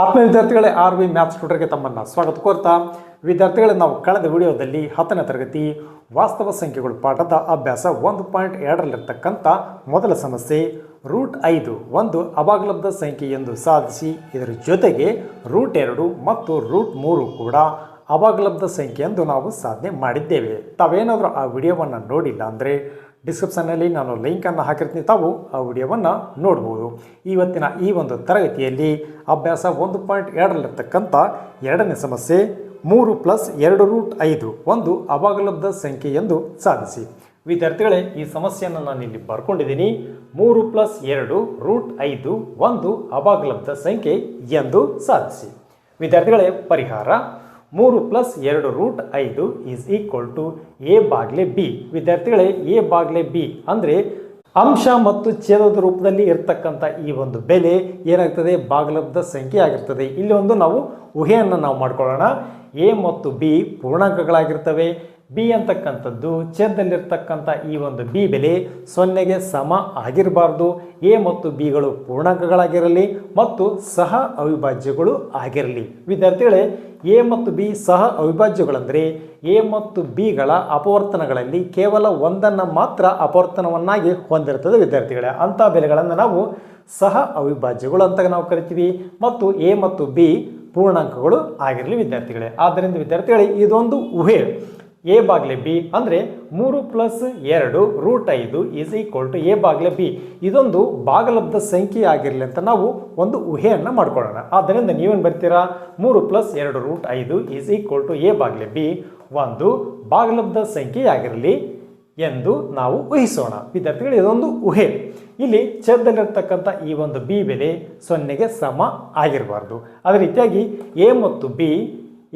ಆತ್ಮೀಯ ವಿದ್ಯಾರ್ಥಿಗಳೇ, R V maths ಟ್ಯೂಟರ್ಗೆ ತಮ್ಮನ್ನು ಸ್ವಾಗತ ಕೋರ್ತಾ. ವಿದ್ಯಾರ್ಥಿಗಳೇ, ನಾವು ಕಳೆದ ವಿಡಿಯೋದಲ್ಲಿ ಹತ್ತನೇ ತರಗತಿ ವಾಸ್ತವ ಸಂಖ್ಯೆಗಳು ಪಾಠದ ಅಭ್ಯಾಸ ಒಂದು ಪಾಯಿಂಟ್ ಎರಡರಲ್ಲಿರ್ತಕ್ಕಂಥ ಮೊದಲ ಸಮಸ್ಯೆ, ರೂಟ್ ಐದು, ಒಂದು ಅಭಾಗಲಬ್ಧ ಸಂಖ್ಯೆ ಎಂದು ಸಾಧಿಸಿ, ಇದರ ಜೊತೆಗೆ ರೂಟ್ ಎರಡು ಮತ್ತು ರೂಟ್ ಮೂರು ಕೂಡ ಅಭಾಗಲಬ್ಧ ಸಂಖ್ಯೆ ಎಂದು ನಾವು ಸಾಧನೆ ಮಾಡಿದ್ದೇವೆ. ತಾವೇನಾದರೂ ಆ ವಿಡಿಯೋವನ್ನು ನೋಡಿಲ್ಲ ಅಂದರೆ ಡಿಸ್ಕ್ರಿಪ್ಷನ್ನಲ್ಲಿ ನಾನು ಲಿಂಕನ್ನು ಹಾಕಿರ್ತೀನಿ. ತಾವು ಆ ವಿಡಿಯೋವನ್ನು ನೋಡ್ಬೋದು. ಇವತ್ತಿನ ಈ ಒಂದು ತರಗತಿಯಲ್ಲಿ ಅಭ್ಯಾಸ ಒಂದು ಪಾಯಿಂಟ್ ಎರಡರಲ್ಲಿರ್ತಕ್ಕಂಥ ಎರಡನೇ ಸಮಸ್ಯೆ ಮೂರು ಪ್ಲಸ್ ಎರಡು ರೂಟ್ ಐದು, ಒಂದು ಅವಾಗಲಬ್ಧ ಸಂಖ್ಯೆ ಎಂದು ಸಾಧಿಸಿ. ವಿದ್ಯಾರ್ಥಿಗಳೇ, ಈ ಸಮಸ್ಯೆಯನ್ನು ನಾನು ಇಲ್ಲಿ ಬರ್ಕೊಂಡಿದ್ದೀನಿ. ಮೂರು ಪ್ಲಸ್ ಎರಡು ರೂಟ್ ಐದು, ಒಂದು ಅವಾಗಲಬ್ಧ ಸಂಖ್ಯೆ ಎಂದು ಸಾಧಿಸಿ. ವಿದ್ಯಾರ್ಥಿಗಳೇ, ಪರಿಹಾರ. ಮೂರು ಪ್ಲಸ್ ಎರಡು ರೂಟ್ ಐದು ಈಸ್ ಈಕ್ವಲ್ ಟು ಎ ಬಾಗ್ಲೆ ಬಿ ವಿದ್ಯಾರ್ಥಿಗಳೇ ಎ ಬಾಗ್ಲೆ ಬಿ ಅಂದರೆ ಅಂಶ ಮತ್ತು ಛೇದದ ರೂಪದಲ್ಲಿ ಇರತಕ್ಕಂಥ ಈ ಒಂದು ಬೆಲೆ ಏನಾಗ್ತದೆ? ಬಾಗಲಬ್ಧ ಸಂಖ್ಯೆ ಆಗಿರ್ತದೆ. ಇಲ್ಲಿ ಒಂದು ನಾವು ಊಹೆಯನ್ನು ನಾವು ಮಾಡ್ಕೊಳ್ಳೋಣ. ಎ ಮತ್ತು ಬಿ ಪೂರ್ಣಾಂಕಗಳಾಗಿರ್ತವೆ. ಬಿ ಅಂತಕ್ಕಂಥದ್ದು, ಛೇದದಲ್ಲಿರ್ತಕ್ಕಂಥ ಈ ಒಂದು ಬಿ ಬೆಲೆ ಸೊನ್ನೆಗೆ ಸಮ ಆಗಿರಬಾರ್ದು. ಎ ಮತ್ತು ಬಿಗಳು ಪೂರ್ಣಾಂಕಗಳಾಗಿರಲಿ ಮತ್ತು ಸಹ ಅವಿಭಾಜ್ಯಗಳು ಆಗಿರಲಿ. ವಿದ್ಯಾರ್ಥಿಗಳೇ ಎ ಮತ್ತು ಬಿ ಸಹ ಅವಿಭಾಜ್ಯಗಳಂದರೆ ಎ ಮತ್ತು ಬಿಗಳ ಅಪವರ್ತನಗಳಲ್ಲಿ ಕೇವಲ ಒಂದನ್ನು ಮಾತ್ರ ಅಪವರ್ತನವನ್ನಾಗಿ ಹೊಂದಿರ್ತದೆ ವಿದ್ಯಾರ್ಥಿಗಳೇ. ಅಂಥ ಬೆಲೆಗಳನ್ನು ನಾವು ಸಹ ಅವಿಭಾಜ್ಯಗಳು ಅಂತ ನಾವು ಕರಿತೀವಿ ಮತ್ತು ಎ ಮತ್ತು ಬಿ ಪೂರ್ಣಾಂಕಗಳು ಆಗಿರಲಿ ವಿದ್ಯಾರ್ಥಿಗಳೇ. ಆದ್ದರಿಂದ ವಿದ್ಯಾರ್ಥಿಗಳೇ, ಇದೊಂದು ಊಹೆ. ಎ ಬಾಗ್ಲೆ ಬಿ ಅಂದರೆ ಮೂರು ಪ್ಲಸ್ ಎರಡು ರೂಟ್ ಐದು ಈಸ್ ಈಕ್ವಲ್ ಟು ಎ ಬಾಗ್ಲೆ ಬಿ ಇದೊಂದು ಭಾಗಲಬ್ಧ ಸಂಖ್ಯೆ ಆಗಿರಲಿ ಅಂತ ನಾವು ಒಂದು ಊಹೆಯನ್ನು ಮಾಡ್ಕೊಳ್ಳೋಣ. ಆದ್ದರಿಂದ ನೀವೇನು ಬರ್ತೀರಾ? ಮೂರು ಪ್ಲಸ್ ಎರಡು ರೂಟ್ ಐದು ಈಸ್ ಈಕ್ವಲ್ ಟು ಎ ಬಾಗ್ಲೆ ಬಿ ಒಂದು ಭಾಗಲಬ್ಧ ಸಂಖ್ಯೆ ಆಗಿರಲಿ ಎಂದು ನಾವು ಊಹಿಸೋಣ. ವಿದ್ಯಾರ್ಥಿಗಳು, ಇದೊಂದು ಊಹೆ. ಇಲ್ಲಿ ಛೇದದಲ್ಲಿರ್ತಕ್ಕಂಥ ಈ ಒಂದು ಬಿ ಬೆಲೆ ಸೊನ್ನೆಗೆ ಸಮ ಆಗಿರಬಾರ್ದು. ಅದೇ ರೀತಿಯಾಗಿ ಎ ಮತ್ತು ಬಿ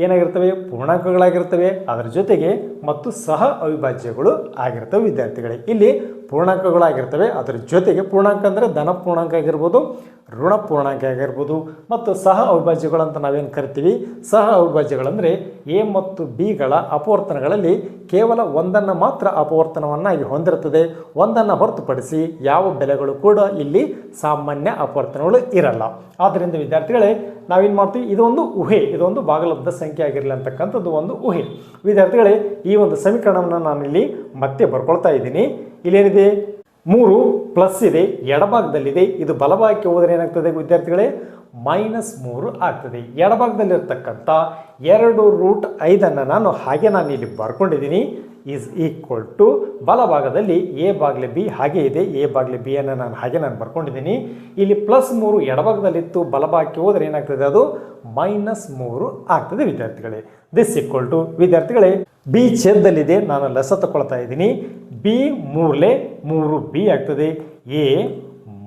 ಏನಾಗಿರ್ತವೆ? ಪೂರ್ಣಾಂಕಗಳಾಗಿರ್ತವೆ. ಅದರ ಜೊತೆಗೆ ಮತ್ತು ಸಹ ಅವಿಭಾಜ್ಯಗಳು ಆಗಿರ್ತವೆ ವಿದ್ಯಾರ್ಥಿಗಳೇ. ಇಲ್ಲಿ ಪೂರ್ಣಾಂಕಗಳಾಗಿರ್ತವೆ. ಅದರ ಜೊತೆಗೆ ಪೂರ್ಣಾಂಕ ಅಂದರೆ ಧನ ಪೂರ್ಣಾಂಕ ಆಗಿರ್ಬೋದು. ಋಣ ಪೂರ್ಣಾಂಕ ಆಗಿರ್ಬೋದು ಮತ್ತು ಸಹ ಅವಿಭಾಜ್ಯಗಳು ಅಂತ ನಾವೇನು ಕರಿತೀವಿ? ಸಹ ಅವಿಭಾಜ್ಯಗಳಂದರೆ ಎ ಮತ್ತು ಬಿಗಳ ಅಪವರ್ತನಗಳಲ್ಲಿ ಕೇವಲ ಒಂದನ್ನು ಮಾತ್ರ ಅಪವರ್ತನವನ್ನಾಗಿ ಹೊಂದಿರುತ್ತದೆ. ಒಂದನ್ನು ಹೊರತುಪಡಿಸಿ ಯಾವ ಬೆಲೆಗಳು ಕೂಡ ಇಲ್ಲಿ ಸಾಮಾನ್ಯ ಅಪವರ್ತನಗಳು ಇರಲ್ಲ. ಆದ್ದರಿಂದ ವಿದ್ಯಾರ್ಥಿಗಳೇ, ನಾವೇನು ಮಾಡ್ತೀವಿ? ಇದೊಂದು ಊಹೆ, ಇದೊಂದು ಭಾಗಲಬ್ಧ ಸಂಖ್ಯೆ ಆಗಿರಲಿ ಅಂತಕ್ಕಂಥದ್ದು ಒಂದು ಊಹೆ. ವಿದ್ಯಾರ್ಥಿಗಳೇ, ಈ ಒಂದು ಸಮೀಕರಣವನ್ನು ನಾನಿಲ್ಲಿ ಮತ್ತೆ ಬರ್ಕೊಳ್ತಾ ಇದ್ದೀನಿ. ಇಲ್ಲೇನಿದೆ? ಮೂರು ಪ್ಲಸ್ ಇದೆ, ಎಡಭಾಗದಲ್ಲಿದೆ. ಇದು ಬಲಭಾಗಕ್ಕೆ ಹೋದರೆ ಏನಾಗ್ತದೆ ವಿದ್ಯಾರ್ಥಿಗಳೇ? ಮೈನಸ್ ಮೂರು ಆಗ್ತದೆ. ಎಡಭಾಗದಲ್ಲಿರ್ತಕ್ಕಂಥ ಎರಡು ರೂಟ್ ಐದನ್ನು ನಾನು ಹಾಗೆ ನಾನು ಇಲ್ಲಿ ಬರ್ಕೊಂಡಿದ್ದೀನಿ. ಈಸ್ ಈಕ್ವಲ್ ಟು ಬಲಭಾಗದಲ್ಲಿ ಎ ಬಾಗ್ಲೆ ಬಿ ಹಾಗೆ ಇದೆ. ಎ ಬಾಗ್ಲೆ ಬಿ ಅನ್ನು ನಾನು ಹಾಗೆ ನಾನು ಬರ್ಕೊಂಡಿದ್ದೀನಿ. ಇಲ್ಲಿ ಪ್ಲಸ್ ಮೂರು ಎಡಭಾಗದಲ್ಲಿತ್ತು, ಬಲಭಾಗಕ್ಕೆ ಹೋದರೆ ಏನಾಗ್ತದೆ ಅದು? ಮೈನಸ್ ಮೂರು ಆಗ್ತದೆ ವಿದ್ಯಾರ್ಥಿಗಳೇ. ದಿಸ್ ಈಕ್ವಲ್ ಟು ವಿದ್ಯಾರ್ಥಿಗಳೇ ಬಿ ಛೇದದಲ್ಲಿದೆ, ನಾನು ಲೆಸ ತಗೊಳ್ತಾ ಇದ್ದೀನಿ. ಬಿ ಮೂರಲೆ ಮೂರು ಬಿ ಆಗ್ತದೆ. A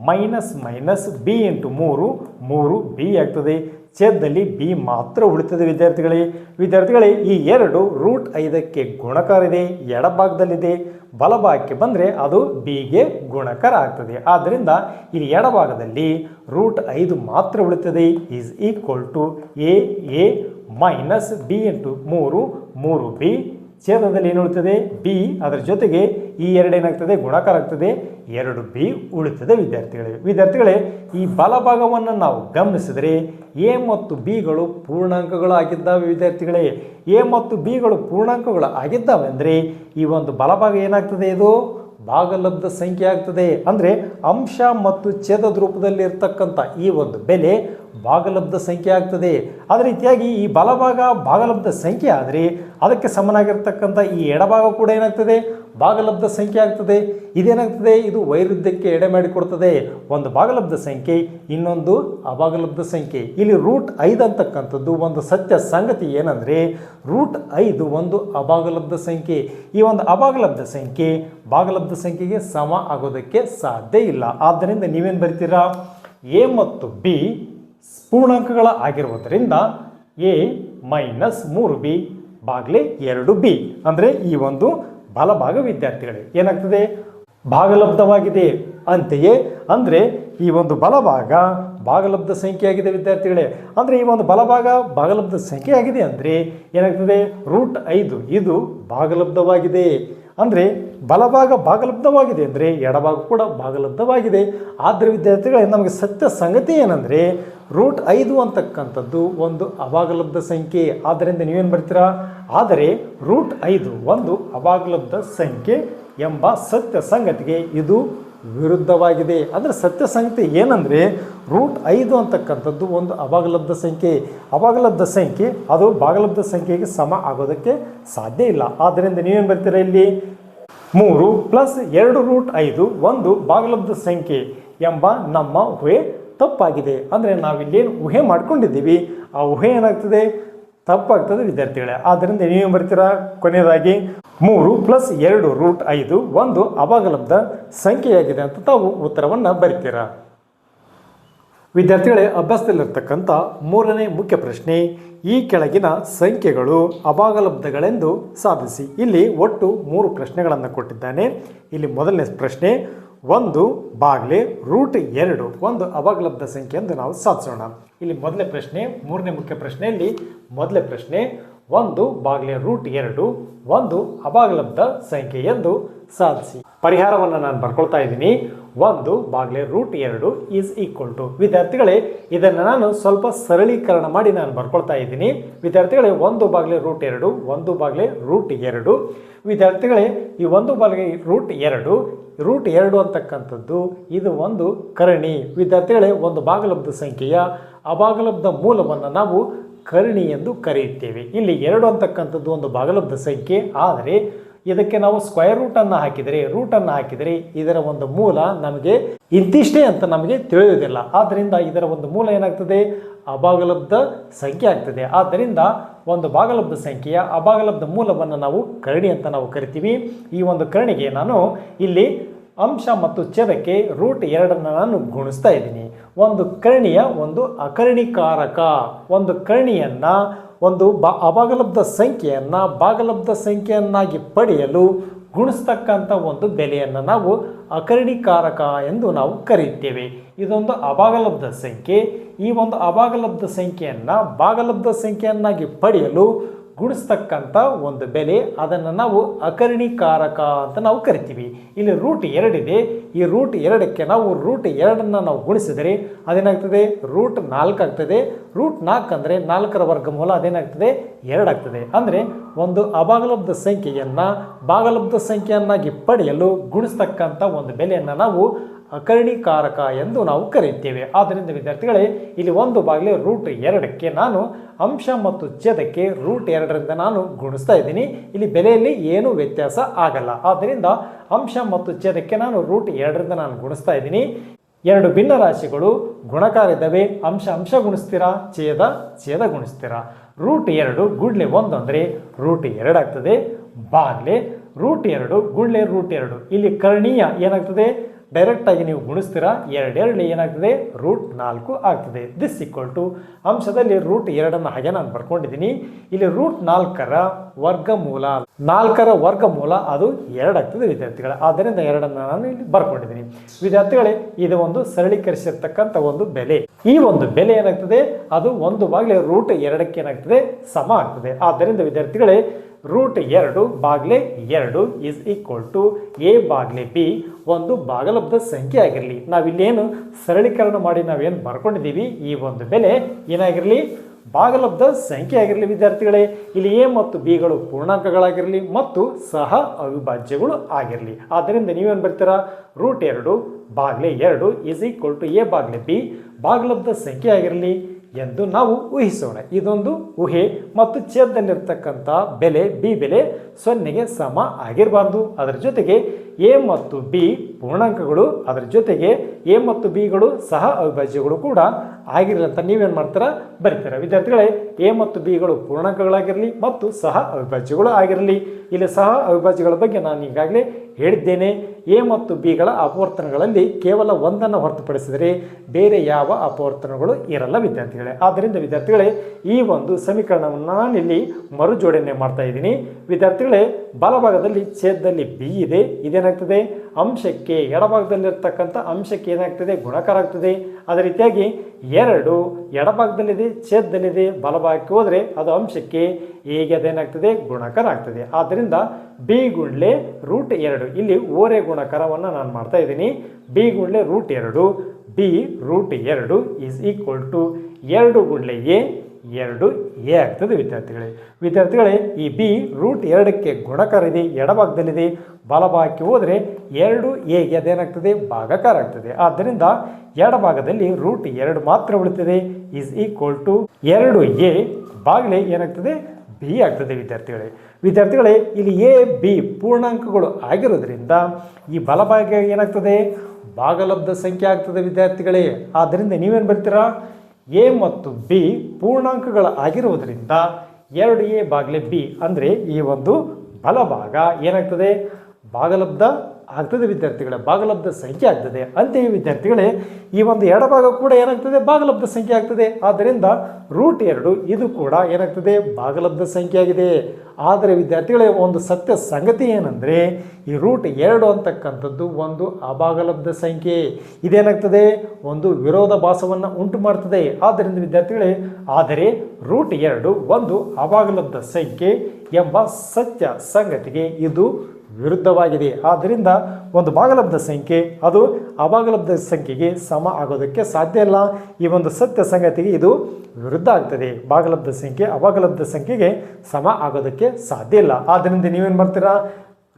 minus minus B into ಮೂರು ಮೂರು ಬಿ ಆಗ್ತದೆ. ಛೇದದಲ್ಲಿ ಬಿ ಮಾತ್ರ ಉಳಿತದೆ, ವಿದ್ಯಾರ್ಥಿಗಳೇ. ವಿದ್ಯಾರ್ಥಿಗಳೇ, ಈ ಎರಡು ರೂಟ್ ಐದಕ್ಕೆ ಗುಣಕಾರ ಇದೆ, ಎಡಭಾಗದಲ್ಲಿದೆ. ಬಲಭಾಗಕ್ಕೆ ಬಂದರೆ ಅದು ಬಿಗೆ ಗುಣಕಾರ ಆಗ್ತದೆ. ಆದ್ದರಿಂದ ಇಲ್ಲಿ ಎಡಭಾಗದಲ್ಲಿ ರೂಟ್ ಐದು ಮಾತ್ರ ಉಳಿತದೆ is equal to A A minus B into ಮೂರು ಮೂರು ಬಿ ಛೇದದಲ್ಲಿ ಏನು ಉಳಿತದೆ? ಬಿ ಅದರ ಜೊತೆಗೆ ಈ ಎರಡು ಏನಾಗ್ತದೆ? ಗುಣಾಕಾರ ಆಗ್ತದೆ. ಎರಡು ಬಿ ಉಳಿತದೆ ವಿದ್ಯಾರ್ಥಿಗಳೇ. ವಿದ್ಯಾರ್ಥಿಗಳೇ, ಈ ಬಲಭಾಗವನ್ನು ನಾವು ಗಮನಿಸಿದರೆ ಎ ಮತ್ತು ಬಿಗಳು ಪೂರ್ಣಾಂಕಗಳು ಆಗಿದ್ದಾವೆ ವಿದ್ಯಾರ್ಥಿಗಳೇ. ಎ ಮತ್ತು ಬಿಗಳು ಪೂರ್ಣಾಂಕಗಳು ಆಗಿದ್ದಾವೆ ಅಂದರೆ ಈ ಒಂದು ಬಲಭಾಗ ಏನಾಗ್ತದೆ ಇದು? ಭಾಗಲಬ್ಧ ಸಂಖ್ಯೆ ಆಗ್ತದೆ. ಅಂದರೆ ಅಂಶ ಮತ್ತು ಛೇದದ ರೂಪದಲ್ಲಿ ಇರ್ತಕ್ಕಂಥ ಈ ಒಂದು ಬೆಲೆ ಭಾಗಲಬ್ಧ ಸಂಖ್ಯೆ ಆಗ್ತದೆ. ಅದೇ ರೀತಿಯಾಗಿ ಈ ಬಲಭಾಗ ಭಾಗಲಬ್ಧ ಸಂಖ್ಯೆ ಆದರೆ ಅದಕ್ಕೆ ಸಮನಾಗಿರ್ತಕ್ಕಂಥ ಈ ಎಡಭಾಗ ಕೂಡ ಏನಾಗ್ತದೆ? ಭಾಗಲಬ್ಧ ಸಂಖ್ಯೆ ಆಗ್ತದೆ. ಇದೇನಾಗ್ತದೆ? ಇದು ವೈರುದ್ಧಕ್ಕೆ ಎಡೆ ಮಾಡಿಕೊಡ್ತದೆ ಒಂದು ಭಾಗಲಬ್ಧ ಸಂಖ್ಯೆ, ಇನ್ನೊಂದು ಅಭಾಗಲಬ್ಧ ಸಂಖ್ಯೆ. ಇಲ್ಲಿ ರೂಟ್ ಐದು ಅಂತಕ್ಕಂಥದ್ದು ಒಂದು ಸತ್ಯ ಸಂಗತಿ ಏನಂದರೆ, ರೂಟ್ ಐದು ಒಂದು ಅಭಾಗಲಬ್ಧ ಸಂಖ್ಯೆ. ಈ ಒಂದು ಅಭಾಗಲಬ್ಧ ಸಂಖ್ಯೆ ಭಾಗಲಬ್ಧ ಸಂಖ್ಯೆಗೆ ಸಮ ಆಗೋದಕ್ಕೆ ಸಾಧ್ಯ ಇಲ್ಲ. ಆದ್ದರಿಂದ ನೀವೇನು ಬರ್ತೀರಾ? ಎ ಮತ್ತು ಬಿ ಪೂರ್ಣಾಂಕಗಳ ಆಗಿರುವುದರಿಂದ ಎ ಮೈನಸ್ ಮೂರು ಬಿ ಬಾಗ್ಲೆ ಎರಡು ಬಿ ಅಂದರೆ ಈ ಒಂದು ಬಲಭಾಗ ವಿದ್ಯಾರ್ಥಿಗಳೇ, ಏನಾಗ್ತದೆ? ಭಾಗಲಬ್ಧವಾಗಿದೆ ಅಂತೆಯೇ, ಅಂದರೆ ಈ ಒಂದು ಬಲಭಾಗ ಭಾಗಲಬ್ಧ ಸಂಖ್ಯೆ ಆಗಿದೆ ವಿದ್ಯಾರ್ಥಿಗಳೇ. ಅಂದರೆ ಈ ಒಂದು ಬಲಭಾಗ ಭಾಗಲಬ್ಧ ಸಂಖ್ಯೆಯಾಗಿದೆ ಅಂದರೆ ಏನಾಗ್ತದೆ? ರೂಟ್ ಐದು, ಇದು ಭಾಗಲಬ್ಧವಾಗಿದೆ. ಅಂದರೆ ಬಲಭಾಗ ಭಾಗಲಬ್ಧವಾಗಿದೆ ಅಂದರೆ ಎಡಭಾಗ ಕೂಡ ಭಾಗಲಬ್ಧವಾಗಿದೆ. ಆದ್ರ ವಿದ್ಯಾರ್ಥಿಗಳೇ, ನಮಗೆ ಸತ್ಯ ಸಂಗತಿ ಏನಂದರೆ ರೂಟ್ ಐದು ಅಂತಕ್ಕಂಥದ್ದು ಒಂದು ಅಭಾಗಲಬ್ಧ ಸಂಖ್ಯೆ. ಆದ್ದರಿಂದ ನೀವೇನು ಬರ್ತೀರಾ? ಆದರೆ ರೂಟ್ ಐದು ಒಂದು ಅಭಾಗಲಬ್ಧ ಸಂಖ್ಯೆ ಎಂಬ ಸತ್ಯ ಸಂಗತಿಗೆ ಇದು ವಿರುದ್ಧವಾಗಿದೆ. ಅಂದರೆ ಸತ್ಯ ಸಂಗತಿ ಏನಂದರೆ, ರೂಟ್ ಐದು ಅಂತಕ್ಕಂಥದ್ದು ಒಂದು ಅವಾಗಲಬ್ಧ ಸಂಖ್ಯೆ. ಅವಾಗಲಬ್ಧ ಸಂಖ್ಯೆ, ಅದು ಭಾಗಲಬ್ಧ ಸಂಖ್ಯೆಗೆ ಸಮ ಆಗೋದಕ್ಕೆ ಸಾಧ್ಯ ಇಲ್ಲ. ಆದ್ದರಿಂದ ನೀವೇನು ಬರ್ತೀರ ಇಲ್ಲಿ? ಮೂರು ಪ್ಲಸ್ ಎರಡು ರೂಟ್ ಐದು, ಒಂದು ಭಾಗಲಬ್ಧ ಸಂಖ್ಯೆ ಎಂಬ ನಮ್ಮ ಊಹೆ ತಪ್ಪಾಗಿದೆ. ಅಂದರೆ ನಾವಿಲ್ಲೇನು ಊಹೆ ಮಾಡ್ಕೊಂಡಿದ್ದೀವಿ. ಆ ಊಹೆ ಏನಾಗ್ತದೆ? ತಪ್ಪಾಗ್ತದೆ ವಿದ್ಯಾರ್ಥಿಗಳೇ. ಆದ್ದರಿಂದ ನೀವು ಬರ್ತೀರಾ? ಕೊನೆಯದಾಗಿ ಮೂರು ಪ್ಲಸ್ ಎರಡು ರೂಟ್ ಐದು ಒಂದು ಅವಾಗಲಬ್ಧ ಸಂಖ್ಯೆಯಾಗಿದೆ ಅಂತ ತಾವು ಉತ್ತರವನ್ನು ಬರಿತೀರಾ? ವಿದ್ಯಾರ್ಥಿಗಳೇ, ಅಭ್ಯಾಸದಲ್ಲಿರ್ತಕ್ಕಂಥ ಮೂರನೇ ಮುಖ್ಯ ಪ್ರಶ್ನೆ, ಈ ಕೆಳಗಿನ ಸಂಖ್ಯೆಗಳು ಅಭಾಗಲಬ್ಧಗಳೆಂದು ಸಾಧಿಸಿ. ಇಲ್ಲಿ ಒಟ್ಟು ಮೂರು ಪ್ರಶ್ನೆಗಳನ್ನು ಕೊಟ್ಟಿದ್ದಾನೆ. ಇಲ್ಲಿ ಮೊದಲನೇ ಪ್ರಶ್ನೆ ಒಂದು ಬಾಗ್ಲೆ ರೂಟ್ ಎರಡು, ಒಂದು ಅಭಾಗಲಬ್ಧ ಸಂಖ್ಯೆ ಎಂದು ನಾವು ಸಾಧಿಸೋಣ. ಇಲ್ಲಿ ಮೊದಲನೇ ಪ್ರಶ್ನೆ, ಮೂರನೇ ಮುಖ್ಯ ಪ್ರಶ್ನೆಯಲ್ಲಿ ಮೊದಲನೇ ಪ್ರಶ್ನೆ, ಒಂದು ಬಾಗ್ಲೆ ರೂಟ್ ಎರಡು, ಒಂದು ಅಭಾಗಲಬ್ಧ ಸಂಖ್ಯೆ ಎಂದು ಸಾಧಿಸಿ. ಪರಿಹಾರವನ್ನು ನಾನು ಬರ್ಕೊಳ್ತಾ ಇದ್ದೀನಿ. ಒಂದು ಬಾಗ್ಲೆ ರೂಟ್ ಎರಡು ಈಸ್ ಈಕ್ವಲ್ ಟು ವಿದ್ಯಾರ್ಥಿಗಳೇ, ಇದನ್ನು ನಾನು ಸ್ವಲ್ಪ ಸರಳೀಕರಣ ಮಾಡಿ ನಾನು ಬರ್ಕೊಳ್ತಾ ಇದ್ದೀನಿ. ವಿದ್ಯಾರ್ಥಿಗಳೇ, ಒಂದು ಬಾಗ್ಲೆ ರೂಟ್ ಎರಡು, ಒಂದು ಬಾಗ್ಲೆ ರೂಟ್ ಎರಡು. ವಿದ್ಯಾರ್ಥಿಗಳೇ, ಈ ಒಂದು ಬಾಗ್ಲೆ ರೂಟ್ ಎರಡು ರೂಟ್ ಎರಡು ಅಂತಕ್ಕಂಥದ್ದು, ಇದು ಒಂದು ಕರಣಿ. ವಿದ್ಯಾರ್ಥಿಗಳೇ ಒಂದು ಭಾಗಲಬ್ಧ ಸಂಖ್ಯೆಯ ಅಭಾಗಲಬ್ಧ ಮೂಲವನ್ನು ನಾವು ಕರಣಿ ಎಂದು ಕರೆಯುತ್ತೇವೆ. ಇಲ್ಲಿ ಎರಡು ಅಂತಕ್ಕಂಥದ್ದು ಒಂದು ಭಾಗಲಬ್ಧ ಸಂಖ್ಯೆ, ಆದರೆ ಇದಕ್ಕೆ ನಾವು ಸ್ಕ್ವಯರ್ ರೂಟನ್ನು ಹಾಕಿದರೆ ರೂಟನ್ನು ಹಾಕಿದರೆ ಇದರ ಒಂದು ಮೂಲ ನಮಗೆ ಇಂತಿಷ್ಟೇ ಅಂತ ನಮಗೆ ತಿಳಿಯುವುದಿಲ್ಲ. ಆದ್ದರಿಂದ ಇದರ ಒಂದು ಮೂಲ ಏನಾಗ್ತದೆ? ಅಭಾಗಲಬ್ಧ ಸಂಖ್ಯೆ ಆಗ್ತದೆ. ಆದ್ದರಿಂದ ಒಂದು ಭಾಗಲಬ್ಧ ಸಂಖ್ಯೆಯ ಅಭಾಗಲಬ್ಧ ಮೂಲವನ್ನು ನಾವು ಕರಣಿ ಅಂತ ನಾವು ಕರಿತೀವಿ. ಈ ಒಂದು ಕರಣಿಗೆ ನಾನು ಇಲ್ಲಿ ಅಂಶ ಮತ್ತು ಛೇದಕ್ಕೆ ರೂಟ್ ಎರಡನ್ನು ನಾನು ಗುಣಿಸ್ತಾ ಇದ್ದೀನಿ. ಒಂದು ಕರ್ಣಿಯ, ಒಂದು ಅಕರ್ಣಿಕಾರಕ. ಒಂದು ಕರ್ಣಿಯನ್ನು, ಒಂದು ಬ ಅಭಾಗಲಬ್ಧ ಸಂಖ್ಯೆಯನ್ನು ಭಾಗಲಬ್ಧ ಸಂಖ್ಯೆಯನ್ನಾಗಿ ಪಡೆಯಲು ಗುಣಿಸ್ತಕ್ಕಂಥ ಒಂದು ಬೆಲೆಯನ್ನು ನಾವು ಅಕರ್ಣಿಕಾರಕ ಎಂದು ನಾವು ಕರೆಯುತ್ತೇವೆ. ಇದೊಂದು ಅಭಾಗಲಬ್ಧ ಸಂಖ್ಯೆ. ಈ ಒಂದು ಅಭಾಗಲಬ್ಧ ಸಂಖ್ಯೆಯನ್ನು ಭಾಗಲಬ್ಧ ಸಂಖ್ಯೆಯನ್ನಾಗಿ ಪಡೆಯಲು ಗುಣಿಸ್ತಕ್ಕಂಥ ಒಂದು ಬೆಲೆ, ಅದನ್ನು ನಾವು ಅಕರ್ಣಿಕಾರಕ ಅಂತ ನಾವು ಕರಿತೀವಿ. ಇಲ್ಲಿ ರೂಟ್ ಎರಡಿದೆ ಈ ರೂಟ್ ಎರಡಕ್ಕೆ ನಾವು ರೂಟ್ ಎರಡನ್ನು ನಾವು ಗುಣಿಸಿದರೆ ಅದೇನಾಗ್ತದೆ? ರೂಟ್ ನಾಲ್ಕು ಆಗ್ತದೆ. ರೂಟ್ ನಾಲ್ಕು ಅಂದರೆ ನಾಲ್ಕರ ವರ್ಗಮೂಲ ಅದೇನಾಗ್ತದೆ? ಎರಡಾಗ್ತದೆ ಅಂದರೆ ಒಂದು ಅಭಾಗಲಬ್ಧ ಸಂಖ್ಯೆಯನ್ನು ಭಾಗಲಬ್ಧ ಸಂಖ್ಯೆಯನ್ನಾಗಿ ಪಡೆಯಲು ಗುಣಿಸ್ತಕ್ಕಂಥ ಒಂದು ಬೆಲೆಯನ್ನು ನಾವು ಅಕರ್ಣಿಕಾರಕ ಎಂದು ನಾವು ಕರೆಯುತ್ತೇವೆ. ಆದ್ದರಿಂದ ವಿದ್ಯಾರ್ಥಿಗಳೇ, ಇಲ್ಲಿ ಒಂದು ಬಾಗಿಲು ರೂಟ್ ಎರಡಕ್ಕೆ ನಾನು ಅಂಶ ಮತ್ತು ಛೇದಕ್ಕೆ ರೂಟ್ ಎರಡರಿಂದ ನಾನು ಗುಣಿಸ್ತಾ ಇದ್ದೀನಿ. ಇಲ್ಲಿ ಬೆಲೆಯಲ್ಲಿ ಏನೂ ವ್ಯತ್ಯಾಸ ಆಗಲ್ಲ. ಆದ್ದರಿಂದ ಅಂಶ ಮತ್ತು ಛೇದಕ್ಕೆ ನಾನು ರೂಟ್ ಎರಡರಿಂದ ನಾನು ಗುಣಿಸ್ತಾ ಇದ್ದೀನಿ. ಎರಡು ಭಿನ್ನ ರಾಶಿಗಳು ಗುಣಕಾರ ಇದ್ದಾವೆ ಅಂಶ ಅಂಶ ಗುಣಿಸ್ತೀರಾ? ಛೇದ ಛೇದ ಗುಣಿಸ್ತೀರಾ? ರೂಟ್ ಎರಡು, ಗುಡ್ಲೆ ಒಂದು ಅಂದರೆ ರೂಟ್ ಎರಡು ಆಗ್ತದೆ. ಬಾಗ್ಲೆ, ರೂಟ್ ಎರಡು ಗುಳ್ಳೆ ರೂಟ್ ಎರಡು. ಇಲ್ಲಿ ಕರ್ಣೀಯ ಏನಾಗ್ತದೆ? ಡೈರೆಕ್ಟಾಗಿ ನೀವು ಗುಣಿಸ್ತೀರಾ? ಎರಡೆರಡು ಏನಾಗ್ತದೆ? ರೂಟ್ ನಾಲ್ಕು ಆಗ್ತದೆ. ದಿಸ್ ಈಕ್ವಲ್ ಟು ಅಂಶದಲ್ಲಿ ರೂಟ್ ಎರಡನ್ನು ಹಾಗೆ ನಾನು ಬರ್ಕೊಂಡಿದ್ದೀನಿ. ಇಲ್ಲಿ ರೂಟ್ ನಾಲ್ಕರ ವರ್ಗಮೂಲ. ನಾಲ್ಕರ ವರ್ಗಮೂಲ ಅದು ಎರಡಾಗ್ತದೆ ವಿದ್ಯಾರ್ಥಿಗಳ. ಆದ್ದರಿಂದ ಎರಡನ್ನು ನಾನು ಇಲ್ಲಿ ಬರ್ಕೊಂಡಿದ್ದೀನಿ. ವಿದ್ಯಾರ್ಥಿಗಳೇ, ಇದು ಒಂದು ಸರಳೀಕರಿಸಿರ್ತಕ್ಕಂಥ ಒಂದು ಬೆಲೆ. ಈ ಒಂದು ಬೆಲೆ ಏನಾಗ್ತದೆ? ಅದು ಒಂದು ಬಾಗಿಲೆ ರೂಟ್ ಎರಡಕ್ಕೆ ಏನಾಗ್ತದೆ? ಸಮ ಆಗ್ತದೆ. ಆದ್ದರಿಂದ ವಿದ್ಯಾರ್ಥಿಗಳೇ ರೂಟ್ ಎರಡು ಬಾಗ್ಲೆ ಎರಡು ಈಸ್ ಈಕ್ವಲ್ ಟು ಎ ಬಾಗ್ಲೆ ಬಿ ಒಂದು ಬಾಗಲಬ್ಧ ಸಂಖ್ಯೆ ಆಗಿರಲಿ. ನಾವಿಲ್ಲೇನು ಸರಳೀಕರಣ ಮಾಡಿ ನಾವೇನು ಬರ್ಕೊಂಡಿದ್ದೀವಿ? ಈ ಒಂದು ಬೆಲೆ ಏನಾಗಿರಲಿ? ಬಾಗಲಬ್ಧ ಸಂಖ್ಯೆ ಆಗಿರಲಿ ವಿದ್ಯಾರ್ಥಿಗಳೇ. ಇಲ್ಲಿ ಎ ಮತ್ತು ಬಿಗಳು ಪೂರ್ಣಾಂಕಗಳಾಗಿರಲಿ ಮತ್ತು ಸಹ ಅವಿಭಾಜ್ಯಗಳು ಆಗಿರಲಿ. ಆದ್ದರಿಂದ ನೀವೇನು ಬರ್ತೀರಾ? ರೂಟ್ ಎರಡು ಬಾಗ್ಲೆ ಎರಡು ಈಸ್ ಈಕ್ವಲ್ ಟು ಎ ಬಾಗ್ಲೆ ಬಿ ಬಾಗಲಬ್ಧ ಸಂಖ್ಯೆ ಆಗಿರಲಿ. ಎಂದು ನಾವು ಊಹಿಸೋಣ. ಇದೊಂದು ಊಹೆ ಮತ್ತು ಛೇದದಲ್ಲಿರ್ತಕ್ಕಂಥ ಬೆಲೆ ಬಿ ಬೆಲೆ ಸೊನ್ನೆಗೆ ಸಮ ಆಗಿರಬಾರ್ದು. ಅದರ ಜೊತೆಗೆ ಎ ಮತ್ತು ಬಿ ಪೂರ್ಣಾಂಕಗಳು, ಅದರ ಜೊತೆಗೆ ಎ ಮತ್ತು ಬಿಗಳು ಸಹ ಅವಿಭಾಜ್ಯಗಳು ಕೂಡ ಆಗಿರಲಿ ಅಂತ ನೀವೇನು ಮಾಡ್ತೀರಾ? ಬರೀತೀರ. ವಿದ್ಯಾರ್ಥಿಗಳೇ ಎ ಮತ್ತು ಬಿಗಳು ಪೂರ್ಣಾಂಕಗಳಾಗಿರಲಿ ಮತ್ತು ಸಹ ಅವಿಭಾಜ್ಯಗಳು ಆಗಿರಲಿ. ಇಲ್ಲಿ ಸಹ ಅವಿಭಾಜ್ಯಗಳ ಬಗ್ಗೆ ನಾನು ಈಗಾಗಲೇ ಹೇಳಿದ್ದೇನೆ. ಎ ಮತ್ತು ಬಿಗಳ ಅಪವರ್ತನಗಳಲ್ಲಿ ಕೇವಲ ಒಂದನ್ನು ಹೊರತುಪಡಿಸಿದರೆ ಬೇರೆ ಯಾವ ಅಪವರ್ತನಗಳು ಇರಲ್ಲ, ವಿದ್ಯಾರ್ಥಿಗಳೇ. ಆದ್ದರಿಂದ ವಿದ್ಯಾರ್ಥಿಗಳೇ, ಈ ಒಂದು ಸಮೀಕರಣವನ್ನು ನಾನಿಲ್ಲಿ ಮರುಜೋಡಣೆ ಮಾಡ್ತಾ ಇದ್ದೀನಿ. ವಿದ್ಯಾರ್ಥಿಗಳೇ, ಬಲಭಾಗದಲ್ಲಿ ಛೇದದಲ್ಲಿ ಬಿ ಇದೆ, ಇದೇನಾಗ್ತದೆ? ಅಂಶಕ್ಕೆ ಎಡಭಾಗದಲ್ಲಿರ್ತಕ್ಕಂಥ ಅಂಶಕ್ಕೆ ಏನಾಗ್ತದೆ? ಗುಣಕಾರ ಆಗ್ತದೆ. ಅದೇ ರೀತಿಯಾಗಿ ಎರಡು ಎಡಭಾಗದಲ್ಲಿದೆ, ಛೇದದಲ್ಲಿದೆ, ಬಲಭಾಗಕ್ಕೆ ಹೋದರೆ ಅದು ಅಂಶಕ್ಕೆ ಹೇಗೆ ಅದೇನಾಗ್ತದೆ? ಗುಣಕಾರ ಆಗ್ತದೆ. ಆದ್ದರಿಂದ ಬಿ ಗುಂಡ್ಲೆ ರೂಟ್ ಎರಡು. ಇಲ್ಲಿ ಓರೆ ಗುಣಕರವನ್ನು ನಾನು ಮಾಡ್ತಾ ಇದ್ದೀನಿ. ಬಿ ಗುಂಡ್ಲೆ ರೂಟ್ ಎರಡು. ಬಿ ರೂಟ್ ಎರಡು ಈಸ್ ಈಕ್ವಲ್ ಟು ಎರಡು ಗುಂಡ್ಲೆ ಎ, ಎರಡು ಎ ಆಗ್ತದೆ ವಿದ್ಯಾರ್ಥಿಗಳೇ. ವಿದ್ಯಾರ್ಥಿಗಳೇ, ಈ ಬಿ ರೂಟ್ ಎರಡಕ್ಕೆ ಗುಣಕಾರ ಇದೆ ಎಡಭಾಗದಲ್ಲಿದೆ. ಬಲಭಾಗಕ್ಕೆ ಹೋದರೆ ಎರಡು ಎಗೆ ಅದೇನಾಗ್ತದೆ? ಭಾಗಕಾರ ಆಗ್ತದೆ. ಆದ್ದರಿಂದ ಎಡಭಾಗದಲ್ಲಿ ರೂಟ್ ಎರಡು ಮಾತ್ರ ಉಳಿತದೆ. ಈಸ್ ಈಕ್ವಲ್ ಟು ಎರಡು ಎ, ಬಾಗಿಲೆ ಏನಾಗ್ತದೆ? ಬಿ ಆಗ್ತದೆ ವಿದ್ಯಾರ್ಥಿಗಳೇ. ವಿದ್ಯಾರ್ಥಿಗಳೇ, ಇಲ್ಲಿ ಎ ಬಿ ಪೂರ್ಣಾಂಕಗಳು ಆಗಿರೋದ್ರಿಂದ ಈ ಬಲಭಾಗ ಏನಾಗ್ತದೆ? ಭಾಗಲಬ್ಧ ಸಂಖ್ಯೆ ಆಗ್ತದೆ ವಿದ್ಯಾರ್ಥಿಗಳೇ. ಆದ್ದರಿಂದ ನೀವೇನು ಬರ್ತೀರಾ? ಎ ಮತ್ತು ಬಿ ಪೂರ್ಣಾಂಕಗಳು ಆಗಿರುವುದರಿಂದ ಎರಡು ಎ ಬಾಗಿಲೆ ಬಿ ಅಂದರೆ ಈ ಒಂದು ಬಲಭಾಗ ಏನಾಗ್ತದೆ? ಭಾಗಲಬ್ಧ ಆಗ್ತದೆ ವಿದ್ಯಾರ್ಥಿಗಳೇ ಭಾಗಲಬ್ಧ ಸಂಖ್ಯೆ ಆಗ್ತದೆ. ಅಂತೆಯೇ ವಿದ್ಯಾರ್ಥಿಗಳೇ, ಈ ಒಂದು ಎಡಭಾಗ ಕೂಡ ಏನಾಗ್ತದೆ? ಭಾಗಲಬ್ಧ ಸಂಖ್ಯೆ ಆಗ್ತದೆ. ಆದ್ದರಿಂದ ರೂಟ್ ಎರಡು, ಇದು ಕೂಡ ಏನಾಗ್ತದೆ? ಭಾಗಲಬ್ಧ ಸಂಖ್ಯೆ ಆಗಿದೆ. ಆದರೆ ವಿದ್ಯಾರ್ಥಿಗಳೇ, ಒಂದು ಸತ್ಯ ಸಂಗತಿ ಏನಂದರೆ, ಈ ರೂಟ್ ಎರಡು ಅಂತಕ್ಕಂಥದ್ದು ಒಂದು ಅಭಾಗಲಬ್ಧ ಸಂಖ್ಯೆ. ಇದೇನಾಗ್ತದೆ? ಒಂದು ವಿರೋಧ ಭಾಸವನ್ನು ಉಂಟು ಮಾಡ್ತದೆ. ಆದ್ದರಿಂದ ವಿದ್ಯಾರ್ಥಿಗಳೇ, ಆದರೆ ರೂಟ್ ಎರಡು ಒಂದು ಅಭಾಗಲಬ್ಧ ಸಂಖ್ಯೆ ಎಂಬ ಸತ್ಯ ಸಂಗತಿಗೆ ಇದು ವಿರುದ್ಧವಾಗಿದೆ. ಆದ್ದರಿಂದ ಒಂದು ಭಾಗಲಬ್ಧ ಸಂಖ್ಯೆ, ಅದು ಅಭಾಗಲಬ್ಧ ಸಂಖ್ಯೆಗೆ ಸಮ ಆಗೋದಕ್ಕೆ ಸಾಧ್ಯ ಇಲ್ಲ. ಈ ಒಂದು ಸತ್ಯ ಸಂಗತಿಗೆ ಇದು ವಿರುದ್ಧ ಆಗ್ತದೆ. ಭಾಗಲಬ್ಧ ಸಂಖ್ಯೆ ಅಭಾಗಲಬ್ಧ ಸಂಖ್ಯೆಗೆ ಸಮ ಆಗೋದಕ್ಕೆ ಸಾಧ್ಯ ಇಲ್ಲ. ಆದ್ದರಿಂದ ನೀವೇನು ಮಾಡ್ತೀರಾ?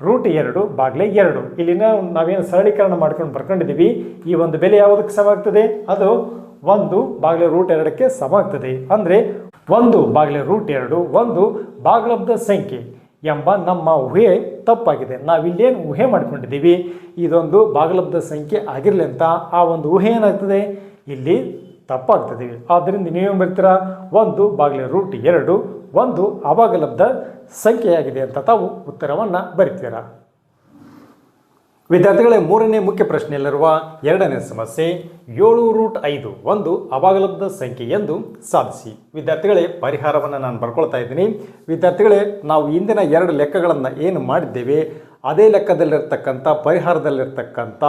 ರೂಟ್ ಎರಡು, ಬಾಗಿಲೆ ಎರಡು. ಇಲ್ಲಿನ ನಾವೇನು ಸರಳೀಕರಣ ಮಾಡ್ಕೊಂಡು ಬರ್ಕೊಂಡಿದ್ದೀವಿ. ಈ ಒಂದು ಬೆಲೆ ಯಾವುದಕ್ಕೆ ಸಮ ಆಗ್ತದೆ? ಅದು ಒಂದು ಬಾಗಿಲೆ ರೂಟ್ ಎರಡಕ್ಕೆ ಸಮ ಆಗ್ತದೆ. ಅಂದರೆ ಒಂದು ಬಾಗಿಲೆ ರೂಟ್ ಎರಡು, ಒಂದು ಭಾಗಲಬ್ಧ ಸಂಖ್ಯೆ ಎಂಬ ನಮ್ಮ ಊಹೆ ತಪ್ಪಾಗಿದೆ. ನಾವಿಲ್ಲೇನು ಊಹೆ ಮಾಡ್ಕೊಂಡಿದ್ದೀವಿ? ಇದೊಂದು ಭಾಗಲಬ್ಧ ಸಂಖ್ಯೆ ಆಗಿರಲಿ ಅಂತ ಆ ಒಂದು ಊಹೆ ಏನಾಗ್ತದೆ? ಇಲ್ಲಿ ತಪ್ಪಾಗ್ತದೆ. ಆದ್ದರಿಂದ ನೀವೇನು ಬರ್ತೀರಾ ಒಂದು ಬಾಗಿಲ ರೂಟ್ ಎರಡು, ಒಂದು ಅವಾಗಲಬ್ಧ ಸಂಖ್ಯೆಯಾಗಿದೆ ಅಂತ ತಾವು ಉತ್ತರವನ್ನು ಬರಿತೀರಾ? ವಿದ್ಯಾರ್ಥಿಗಳೇ, ಮೂರನೇ ಮುಖ್ಯ ಪ್ರಶ್ನೆಯಲ್ಲಿರುವ ಎರಡನೇ ಸಮಸ್ಯೆ, ಏಳು ರೂಟ್ ಐದು ಒಂದು ಅವಾಗಲಬ್ಧ ಸಂಖ್ಯೆ ಎಂದು ಸಾಧಿಸಿ. ವಿದ್ಯಾರ್ಥಿಗಳೇ, ಪರಿಹಾರವನ್ನು ನಾನು ಬರ್ಕೊಳ್ತಾ ಇದ್ದೀನಿ. ವಿದ್ಯಾರ್ಥಿಗಳೇ, ನಾವು ಇಂದಿನ ಎರಡು ಲೆಕ್ಕಗಳನ್ನು ಏನು ಮಾಡಿದ್ದೇವೆ? ಅದೇ ಲೆಕ್ಕದಲ್ಲಿರ್ತಕ್ಕಂಥ ಪರಿಹಾರದಲ್ಲಿರ್ತಕ್ಕಂಥ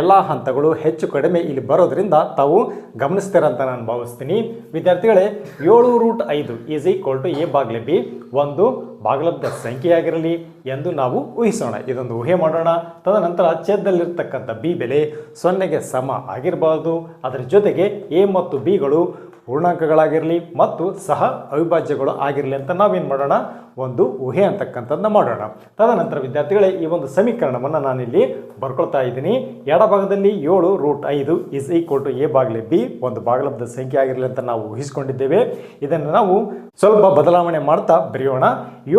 ಎಲ್ಲ ಹಂತಗಳು ಹೆಚ್ಚು ಕಡಿಮೆ ಇಲ್ಲಿ ಬರೋದರಿಂದ ತಾವು ಗಮನಿಸ್ತೀರಂತ ನಾನು ಭಾವಿಸ್ತೀನಿ. ವಿದ್ಯಾರ್ಥಿಗಳೇ, ಏಳು ರೂಟ್ ಐದು ಈಸ್ ಈಕ್ವಲ್ ಟು ಎ ಬಾಗ್ಲೆ ಬಿ ಒಂದು ಭಾಗಲಬ್ಧ ಸಂಖ್ಯೆಯಾಗಿರಲಿ ಎಂದು ನಾವು ಊಹಿಸೋಣ. ಇದೊಂದು ಊಹೆ ಮಾಡೋಣ. ತದನಂತರ ಛೇದದಲ್ಲಿರ್ತಕ್ಕಂಥ ಬಿ ಬೆಲೆ ಸೊನ್ನೆಗೆ ಸಮ ಆಗಿರಬಾರ್ದು. ಅದರ ಜೊತೆಗೆ ಎ ಮತ್ತು ಬಿಗಳು ಪೂರ್ಣಾಂಕಗಳಾಗಿರಲಿ ಮತ್ತು ಸಹ ಅವಿಭಾಜ್ಯಗಳು ಆಗಿರಲಿ ಅಂತ ನಾವೇನು ಮಾಡೋಣ? ಒಂದು ಊಹೆ ಅಂತಕ್ಕಂಥದ್ದನ್ನ ಮಾಡೋಣ. ತದನಂತರ ವಿದ್ಯಾರ್ಥಿಗಳೇ, ಈ ಒಂದು ಸಮೀಕರಣವನ್ನು ನಾನಿಲ್ಲಿ ಬರ್ಕೊಳ್ತಾ ಇದ್ದೀನಿ. ಎಡಭಾಗದಲ್ಲಿ ಏಳು ರೂಟ್ ಐದು ಇಸ್ ಈಕ್ವಲ್ ಟು ಎ ಬಾಗಿಲೆ ಬಿ ಒಂದು ಭಾಗಲಬ್ಧ ಸಂಖ್ಯೆ ಆಗಿರಲಿ ಅಂತ ನಾವು ಊಹಿಸಿಕೊಂಡಿದ್ದೇವೆ. ಇದನ್ನು ನಾವು ಸ್ವಲ್ಪ ಬದಲಾವಣೆ ಮಾಡ್ತಾ ಬರೆಯೋಣ.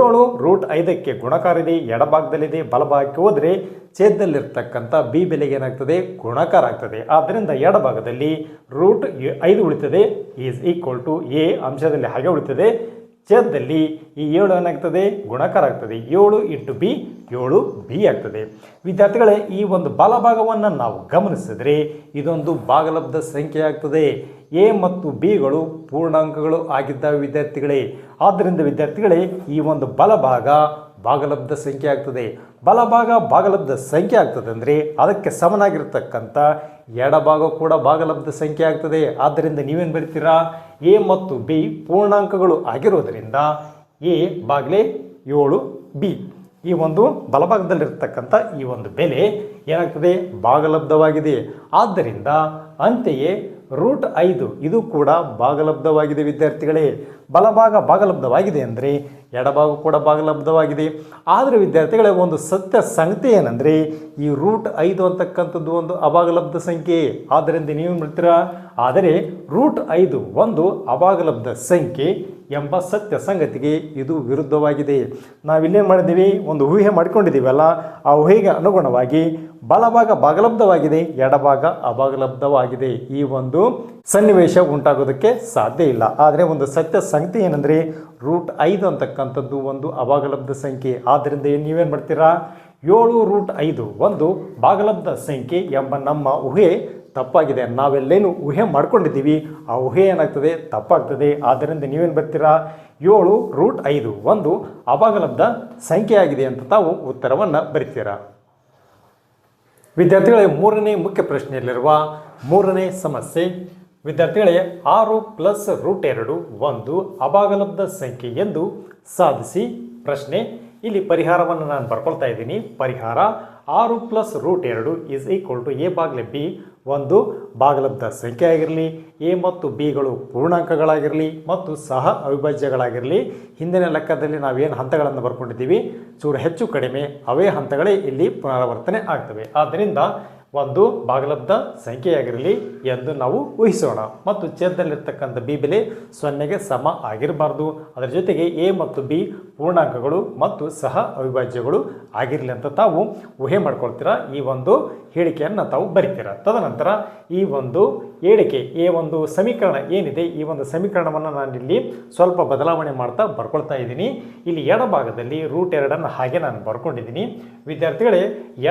ಏಳು ರೂಟ್ ಐದಕ್ಕೆ ಗುಣಕಾರ ಇದೆ ಎಡಭಾಗದಲ್ಲಿದೆ ಬಲಭಾಗಕ್ಕೆ ಹೋದರೆ ಛೇದದಲ್ಲಿರ್ತಕ್ಕಂಥ ಬಿ ಬೆಲೆಗೆ ಏನಾಗ್ತದೆ? ಗುಣಕಾರ ಆಗ್ತದೆ. ಆದ್ದರಿಂದ ಎಡಭಾಗದಲ್ಲಿ ರೂಟ್ ಐದು ಉಳಿತದೆ ಈಸ್ ಈಕ್ವಲ್ ಟು ಎ ಅಂಶದಲ್ಲಿ ಹಾಗೆ ಉಳಿತದೆ. ಛೇದದಲ್ಲಿ ಈ ಏಳು ಏನಾಗ್ತದೆ? ಗುಣಕಾರ ಆಗ್ತದೆ ಏಳು ಇಂಟು ಬಿ, ಏಳು ಬಿ ಆಗ್ತದೆ. ವಿದ್ಯಾರ್ಥಿಗಳೇ, ಈ ಒಂದು ಬಲಭಾಗವನ್ನು ನಾವು ಗಮನಿಸಿದರೆ ಇದೊಂದು ಭಾಗಲಬ್ಧ ಸಂಖ್ಯೆ ಆಗ್ತದೆ. ಎ ಮತ್ತು ಬಿಗಳು ಪೂರ್ಣಾಂಕಗಳು ಆಗಿದ್ದಾವೆ ವಿದ್ಯಾರ್ಥಿಗಳೇ. ಆದ್ದರಿಂದ ವಿದ್ಯಾರ್ಥಿಗಳೇ, ಈ ಒಂದು ಬಲಭಾಗ ಭಾಗಲಬ್ಧ ಸಂಖ್ಯೆ ಆಗ್ತದೆ. ಬಲಭಾಗ ಭಾಗಲಬ್ಧ ಸಂಖ್ಯೆ ಆಗ್ತದೆ ಅಂದರೆ ಅದಕ್ಕೆ ಸಮನಾಗಿರ್ತಕ್ಕಂಥ ಎಡಭಾಗ ಕೂಡ ಭಾಗಲಬ್ಧ ಸಂಖ್ಯೆ ಆಗ್ತದೆ. ಆದ್ದರಿಂದ ನೀವೇನು ಬರಿತೀರಾ? ಎ ಮತ್ತು ಬಿ ಪೂರ್ಣಾಂಕಗಳು ಆಗಿರೋದರಿಂದ ಎ ಬಾಗಿಲೆ ಏಳು ಬಿ ಈ ಒಂದು ಬಲಭಾಗದಲ್ಲಿರ್ತಕ್ಕಂಥ ಈ ಒಂದು ಬೆಲೆ ಏನಾಗ್ತದೆ? ಭಾಗಲಬ್ಧವಾಗಿದೆ. ಆದ್ದರಿಂದ ಅಂತೆಯೇ ರೂಟ್ ಐದು ಇದು ಕೂಡ ಭಾಗಲಬ್ಧವಾಗಿದೆ ವಿದ್ಯಾರ್ಥಿಗಳೇ. ಬಲಭಾಗ ಭಾಗಲಬ್ಧವಾಗಿದೆ ಅಂದರೆ ಎಡಭಾಗ ಕೂಡ ಭಾಗಲಬ್ಧವಾಗಿದೆ ಆದರೆ ವಿದ್ಯಾರ್ಥಿಗಳ, ಒಂದು ಸತ್ಯ ಸಂಗತಿ ಏನಂದರೆ, ಈ ರೂಟ್ ಐದು ಅಂತಕ್ಕಂಥದ್ದು ಒಂದು ಅಭಾಗಲಬ್ಧ ಸಂಖ್ಯೆ. ಆದ್ದರಿಂದ ನೀವು ಹೇಳ್ತೀರಾ ಆದರೆ ರೂಟ್ ಐದು ಒಂದು ಅಭಾಗಲಬ್ಧ ಸಂಖ್ಯೆ ಎಂಬ ಸತ್ಯ ಸಂಗತಿಗೆ ಇದು ವಿರುದ್ಧವಾಗಿದೆ. ನಾವಿಲ್ಲೇನು ಮಾಡಿದ್ದೀವಿ? ಒಂದು ಊಹೆ ಮಾಡಿಕೊಂಡಿದ್ದೀವಲ್ಲ, ಆ ಊಹೆಗೆ ಅನುಗುಣವಾಗಿ ಬಲಭಾಗ ಭಾಗಲಬ್ಧವಾಗಿದೆ ಎಡಭಾಗ ಅಭಾಗಲಬ್ಧವಾಗಿದೆ ಈ ಒಂದು ಸನ್ನಿವೇಶ ಉಂಟಾಗೋದಕ್ಕೆ ಸಾಧ್ಯ ಇಲ್ಲ. ಆದರೆ ಒಂದು ಸತ್ಯ ಸಂಗತಿ ಏನಂದರೆ, ರೂಟ್ ಐದು ಅಂತಕ್ಕಂಥದ್ದು ಒಂದು ಅಭಾಗಲಬ್ಧ ಸಂಖ್ಯೆ. ಆದ್ದರಿಂದ ನೀವೇನು ಮಾಡ್ತೀರಾ? ಏಳು ರೂಟ್ ಐದು ಒಂದು ಭಾಗಲಬ್ಧ ಸಂಖ್ಯೆ ಎಂಬ ನಮ್ಮ ಊಹೆ ತಪ್ಪಾಗಿದೆ. ನಾವೆಲ್ಲೇನು ಊಹೆ ಮಾಡ್ಕೊಂಡಿದ್ದೀವಿ. ಆ ಊಹೆ ಏನಾಗ್ತದೆ? ತಪ್ಪಾಗ್ತದೆ. ಆದ್ದರಿಂದ ನೀವೇನು ಬರ್ತೀರಾ ಏಳು ರೂಟ್ ಐದು ಒಂದು ಅಭಾಗಲಬ್ಧ ಸಂಖ್ಯೆ ಆಗಿದೆ ಅಂತ ತಾವು ಉತ್ತರವನ್ನು ಬರೀತೀರಾ? ವಿದ್ಯಾರ್ಥಿಗಳ, ಮೂರನೇ ಮುಖ್ಯ ಪ್ರಶ್ನೆಯಲ್ಲಿರುವ ಮೂರನೇ ಸಮಸ್ಯೆ. ವಿದ್ಯಾರ್ಥಿಗಳೇ, ಆರು ಪ್ಲಸ್ ರೂಟ್ ಎರಡು ಒಂದು ಅಭಾಗಲಬ್ಧ ಸಂಖ್ಯೆ ಎಂದು ಸಾಧಿಸಿ ಪ್ರಶ್ನೆ. ಇಲ್ಲಿ ಪರಿಹಾರವನ್ನು ನಾನು ಬರ್ಕೊಳ್ತಾ ಇದ್ದೀನಿ. ಪರಿಹಾರ, ಆರು ಪ್ಲಸ್ ರೂಟ್ ಎರಡು ಇಸ್ ಈಕ್ವಲ್ ಟು ಎ ಬಾಗಿಲೆ ಬಿ ಒಂದು ಭಾಗಲಬ್ಧ ಸಂಖ್ಯೆ ಆಗಿರಲಿ ಎ ಮತ್ತು ಬಿಗಳು ಪೂರ್ಣಾಂಕಗಳಾಗಿರಲಿ ಮತ್ತು ಸಹ ಅವಿಭಾಜ್ಯಗಳಾಗಿರಲಿ. ಹಿಂದಿನ ಲೆಕ್ಕದಲ್ಲಿ ನಾವೇನು ಹಂತಗಳನ್ನು ಬರ್ಕೊಂಡಿದ್ದೀವಿ? ಚೂರು ಹೆಚ್ಚು ಕಡಿಮೆ, ಅವೇ ಹಂತಗಳೇ ಇಲ್ಲಿ ಪುನರಾವರ್ತನೆ ಆಗ್ತವೆ. ಆದ್ದರಿಂದ ಒಂದು ಭಾಗಲಬ್ಧ ಸಂಖ್ಯೆಯಾಗಿರಲಿ ಎಂದು ನಾವು ಊಹಿಸೋಣ. ಮತ್ತು ಛೇದದಲ್ಲಿರ್ತಕ್ಕಂಥ ಬಿ ಬೆಲೆ ಸೊನ್ನೆಗೆ ಸಮ ಆಗಿರಬಾರ್ದು. ಅದರ ಜೊತೆಗೆ ಎ ಮತ್ತು ಬಿ ಪೂರ್ಣಾಂಕಗಳು ಮತ್ತು ಸಹ ಅವಿಭಾಜ್ಯಗಳು ಆಗಿರಲಿ ಅಂತ ತಾವು ಊಹೆ ಮಾಡ್ಕೊಳ್ತೀರಾ? ಈ ಒಂದು ಹೇಳಿಕೆಯನ್ನು ತಾವು ಬರೀತೀರ? ತದನಂತರ ಈ ಒಂದು ಹೇಳಿಕೆ, ಈ ಒಂದು ಸಮೀಕರಣ ಏನಿದೆ? ಈ ಒಂದು ಸಮೀಕರಣವನ್ನು ನಾನು ಇಲ್ಲಿ ಸ್ವಲ್ಪ ಬದಲಾವಣೆ ಮಾಡ್ತಾ ಬರ್ಕೊಳ್ತಾ ಇದ್ದೀನಿ. ಇಲ್ಲಿ ಎಡಭಾಗದಲ್ಲಿ ರೂಟ್ ಎರಡನ್ನು ಹಾಗೆ ನಾನು ಬರ್ಕೊಂಡಿದ್ದೀನಿ. ವಿದ್ಯಾರ್ಥಿಗಳೇ,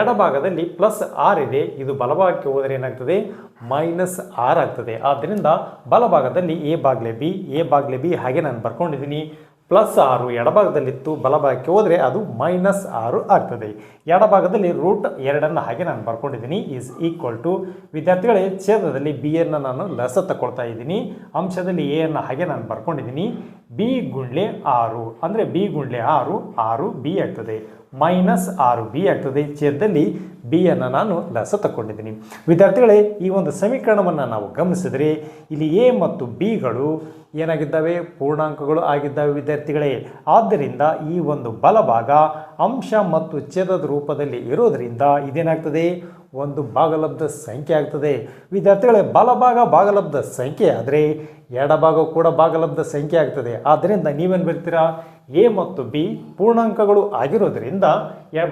ಎಡಭಾಗದಲ್ಲಿ ಪ್ಲಸ್ ಆರ್ ಇದೆ. ಇದು ಬಲಭಾಗಕ್ಕೆ ಹೋದರೆ ಏನಾಗ್ತದೆ? ಮೈನಸ್ ಆರ್ ಆಗ್ತದೆ. ಆದ್ದರಿಂದ ಬಲಭಾಗದಲ್ಲಿ ಎ ಬಾಗ್ಲೆ ಬಿ ಎ ಬಾಗ್ಲೆ ಬಿ ಹಾಗೆ ನಾನು ಬರ್ಕೊಂಡಿದ್ದೀನಿ. ಪ್ಲಸ್ ಆರು ಎಡಭಾಗದಲ್ಲಿತ್ತು, ಬಲಭಾಗಕ್ಕೆ ಹೋದರೆ ಅದು ಮೈನಸ್ ಆರು ಆಗ್ತದೆ. ಎಡಭಾಗದಲ್ಲಿ ರೂಟ್ ಎರಡನ್ನು ಹಾಗೆ ನಾನು ಬರ್ಕೊಂಡಿದ್ದೀನಿ. ಈಸ್ ಈಕ್ವಲ್ ಟು ವಿದ್ಯಾರ್ಥಿಗಳೇ ಛೇದದಲ್ಲಿ ಬಿ ಅನ್ನು ನಾನು ಲಸ ತಗೊಳ್ತಾ ಇದ್ದೀನಿ. ಅಂಶದಲ್ಲಿ ಎ ಅನ್ನು ಹಾಗೆ ನಾನು ಬರ್ಕೊಂಡಿದ್ದೀನಿ. ಬಿ ಗುಂಡ್ಲೆ ಆರು. ಅಂದರೆ ಬಿ ಗುಂಡ್ಲೆ ಆರು ಆರು ಬಿ ಆಗ್ತದೆ. ಮೈನಸ್ ಆರು ಬಿ ಆಗ್ತದೆ. ಛೇದದಲ್ಲಿ ಬಿ ಅನ್ನು ನಾನು ಲಸ ತಗೊಂಡಿದ್ದೀನಿ. ವಿದ್ಯಾರ್ಥಿಗಳೇ, ಈ ಒಂದು ಸಮೀಕರಣವನ್ನು ನಾವು ಗಮನಿಸಿದರೆ, ಇಲ್ಲಿ ಎ ಮತ್ತು ಬಿಗಳು ಏನಾಗಿದ್ದಾವೆ? ಪೂರ್ಣಾಂಕಗಳು ಆಗಿದ್ದಾವೆ ವಿದ್ಯಾರ್ಥಿಗಳೇ. ಆದ್ದರಿಂದ ಈ ಒಂದು ಬಲಭಾಗ ಅಂಶ ಮತ್ತು ಛೇದದ ರೂಪದಲ್ಲಿ ಇರೋದರಿಂದ ಇದೇನಾಗ್ತದೆ? ಒಂದು ಭಾಗಲಬ್ಧ ಸಂಖ್ಯೆ ಆಗ್ತದೆ. ವಿದ್ಯಾರ್ಥಿಗಳೇ, ಬಲಭಾಗ ಭಾಗಲಬ್ಧ ಸಂಖ್ಯೆ ಆದರೆ ಎಡಭಾಗ ಕೂಡ ಭಾಗಲಬ್ಧ ಸಂಖ್ಯೆ ಆಗ್ತದೆ. ಆದ್ದರಿಂದ ನೀವೇನು ಬರ್ತೀರಾ? ಎ ಮತ್ತು ಬಿ ಪೂರ್ಣಾಂಕಗಳು ಆಗಿರೋದರಿಂದ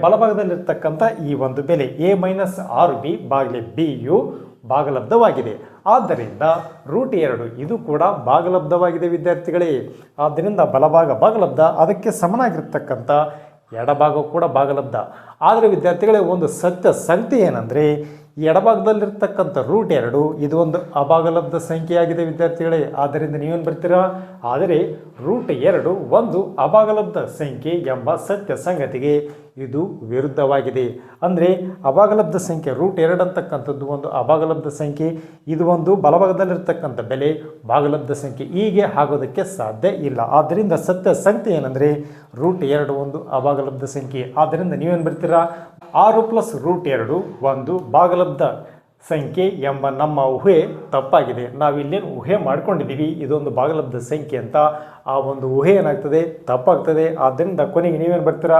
ಬಲಭಾಗದಲ್ಲಿರ್ತಕ್ಕಂಥ ಈ ಒಂದು ಬೆಲೆ, ಎ ಮೈನಸ್ ಆರು ಬಿ ಬಾಗಿಲೆ ಬಿ ಯು ಭಾಗಲಬ್ಧವಾಗಿದೆ. ಆದ್ದರಿಂದ ರೂಟ್ ಎರಡು, ಇದು ಕೂಡ ಭಾಗಲಬ್ಧವಾಗಿದೆ ವಿದ್ಯಾರ್ಥಿಗಳೇ. ಆದ್ದರಿಂದ ಬಲಭಾಗ ಭಾಗಲಬ್ಧ, ಅದಕ್ಕೆ ಸಮನಾಗಿರ್ತಕ್ಕಂಥ ಎಡಭಾಗ ಕೂಡ ಭಾಗಲಬ್ಧ. ಆದರೆ ವಿದ್ಯಾರ್ಥಿಗಳೇ, ಒಂದು ಸತ್ಯ ಸಂಗತಿ ಏನಂದರೆ ಎಡಭಾಗದಲ್ಲಿರ್ತಕ್ಕಂಥ ರೂಟ್ ಎರಡು, ಇದು ಒಂದು ಅಭಾಗಲಬ್ಧ ಸಂಖ್ಯೆಯಾಗಿದೆ ವಿದ್ಯಾರ್ಥಿಗಳೇ. ಆದ್ದರಿಂದ ನೀವೇನು ಬರ್ತೀರಾ? ಆದರೆ ರೂಟ್ ಎರಡು ಒಂದು ಅಭಾಗಲಬ್ಧ ಸಂಖ್ಯೆ ಎಂಬ ಸತ್ಯ ಸಂಗತಿಗೆ ಇದು ವಿರುದ್ಧವಾಗಿದೆ. ಅಂದರೆ ಅಭಾಗಲಬ್ಧ ಸಂಖ್ಯೆ ರೂಟ್ ಎರಡು ಅಂತಕ್ಕಂಥದ್ದು ಒಂದು ಅಭಾಗಲಬ್ಧ ಸಂಖ್ಯೆ, ಇದು ಒಂದು ಬಲಭಾಗದಲ್ಲಿರ್ತಕ್ಕಂಥ ಬೆಲೆ ಭಾಗಲಬ್ಧ ಸಂಖ್ಯೆ ಹೀಗೆ ಆಗೋದಕ್ಕೆ ಸಾಧ್ಯ ಇಲ್ಲ. ಆದ್ದರಿಂದ ಸತ್ಯ ಸಂಖ್ಯೆ ಏನಂದರೆ ರೂಟ್ ಎರಡು ಒಂದು ಅಭಾಗಲಬ್ಧ ಸಂಖ್ಯೆ. ಆದ್ದರಿಂದ ನೀವೇನು ಬರ್ತೀರಾ? ಆರು ಪ್ಲಸ್ ರೂಟ್ ಎರಡು ಒಂದು ಭಾಗಲಬ್ಧ ಸಂಖ್ಯೆ ಎಂಬ ನಮ್ಮ ಊಹೆ ತಪ್ಪಾಗಿದೆ. ನಾವಿಲ್ಲೇನು ಊಹೆ ಮಾಡ್ಕೊಂಡಿದ್ದೀವಿ, ಇದೊಂದು ಭಾಗಲಬ್ಧ ಸಂಖ್ಯೆ ಅಂತ ಆ ಒಂದು ಊಹೆ ಏನಾಗ್ತದೆ? ತಪ್ಪಾಗ್ತದೆ. ಆದ್ದರಿಂದ ಕೊನೆಗೆ ನೀವೇನು ಬರ್ತೀರಾ?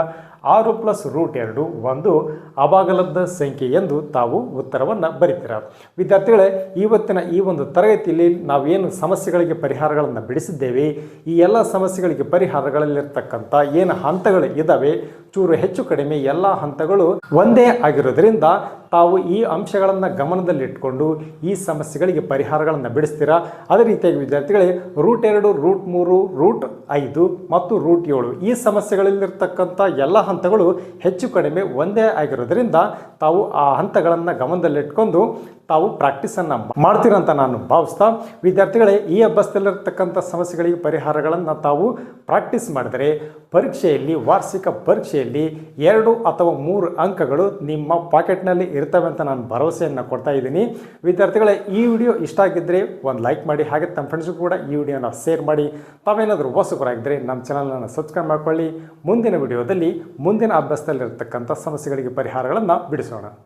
ಆರು ಪ್ಲಸ್ ರೂಟ್ ಎರಡು ಒಂದು ಅಬಾಗಲದ ಸಂಖ್ಯೆ ಎಂದು ತಾವು ಉತ್ತರವನ್ನು ಬರೀತೀರ. ವಿದ್ಯಾರ್ಥಿಗಳೇ ಇವತ್ತಿನ ಈ ಒಂದು ತರಗತಿಯಲ್ಲಿ ನಾವೇನು ಸಮಸ್ಯೆಗಳಿಗೆ ಪರಿಹಾರಗಳನ್ನು ಬಿಡಿಸಿದ್ದೇವೆ, ಈ ಎಲ್ಲ ಸಮಸ್ಯೆಗಳಿಗೆ ಪರಿಹಾರಗಳಲ್ಲಿರ್ತಕ್ಕಂಥ ಏನು ಹಂತಗಳು ಇದ್ದಾವೆ ಚೂರು ಹೆಚ್ಚು ಕಡಿಮೆ ಎಲ್ಲ ಹಂತಗಳು ಒಂದೇ ಆಗಿರೋದ್ರಿಂದ ತಾವು ಈ ಅಂಶಗಳನ್ನು ಗಮನದಲ್ಲಿಟ್ಕೊಂಡು ಈ ಸಮಸ್ಯೆಗಳಿಗೆ ಪರಿಹಾರಗಳನ್ನು ಬಿಡಿಸ್ತೀರಾ. ಅದೇ ರೀತಿಯಾಗಿ ವಿದ್ಯಾರ್ಥಿಗಳೇ, ರೂಟ್ ಎರಡು, ರೂಟ್ ಮೂರು, ರೂಟ್ ಐದು ಮತ್ತು ರೂಟ್ ಏಳು ಈ ಸಮಸ್ಯೆಗಳಲ್ಲಿರ್ತಕ್ಕಂಥ ಎಲ್ಲ ಹಂತಗಳು ಹೆಚ್ಚು ಕಡಿಮೆ ಒಂದೇ ಆಗಿರೋದ್ರಿಂದ ತಾವು ಆ ಹಂತಗಳನ್ನು ಗಮನದಲ್ಲಿಟ್ಕೊಂಡು ತಾವು ಪ್ರಾಕ್ಟೀಸನ್ನು ಮಾಡ್ತೀರಂತ ನಾನು ಭಾವಿಸ್ತಾ, ವಿದ್ಯಾರ್ಥಿಗಳೇ, ಈ ಅಭ್ಯಾಸದಲ್ಲಿರತಕ್ಕಂಥ ಸಮಸ್ಯೆಗಳಿಗೆ ಪರಿಹಾರಗಳನ್ನು ತಾವು ಪ್ರಾಕ್ಟೀಸ್ ಮಾಡಿದರೆ ಪರೀಕ್ಷೆಯಲ್ಲಿ, ವಾರ್ಷಿಕ ಪರೀಕ್ಷೆಯಲ್ಲಿ ಎರಡು ಅಥವಾ ಮೂರು ಅಂಕಗಳು ನಿಮ್ಮ ಪಾಕೆಟ್ನಲ್ಲಿ ಇರ್ತವೆ ಅಂತ ನಾನು ಭರವಸೆಯನ್ನು ಕೊಡ್ತಾ ಇದ್ದೀನಿ. ವಿದ್ಯಾರ್ಥಿಗಳೇ, ಈ ವಿಡಿಯೋ ಇಷ್ಟ ಆಗಿದ್ದರೆ ಒಂದು ಲೈಕ್ ಮಾಡಿ, ಹಾಗೆ ತಮ್ಮ ಫ್ರೆಂಡ್ಸ್ಗೂ ಕೂಡ ಈ ವಿಡಿಯೋನ ಶೇರ್ ಮಾಡಿ. ತಾವೇನಾದರೂ ಹೊಸಕರಾಗಿದ್ದರೆ ನಮ್ಮ ಚಾನಲನ್ನು ಸಬ್ಸ್ಕ್ರೈಬ್ ಮಾಡ್ಕೊಳ್ಳಿ. ಮುಂದಿನ ವಿಡಿಯೋದಲ್ಲಿ ಮುಂದಿನ ಅಭ್ಯಾಸದಲ್ಲಿರ್ತಕ್ಕಂಥ ಸಮಸ್ಯೆಗಳಿಗೆ ಪರಿಹಾರಗಳನ್ನು பேசுகிறோம் நான்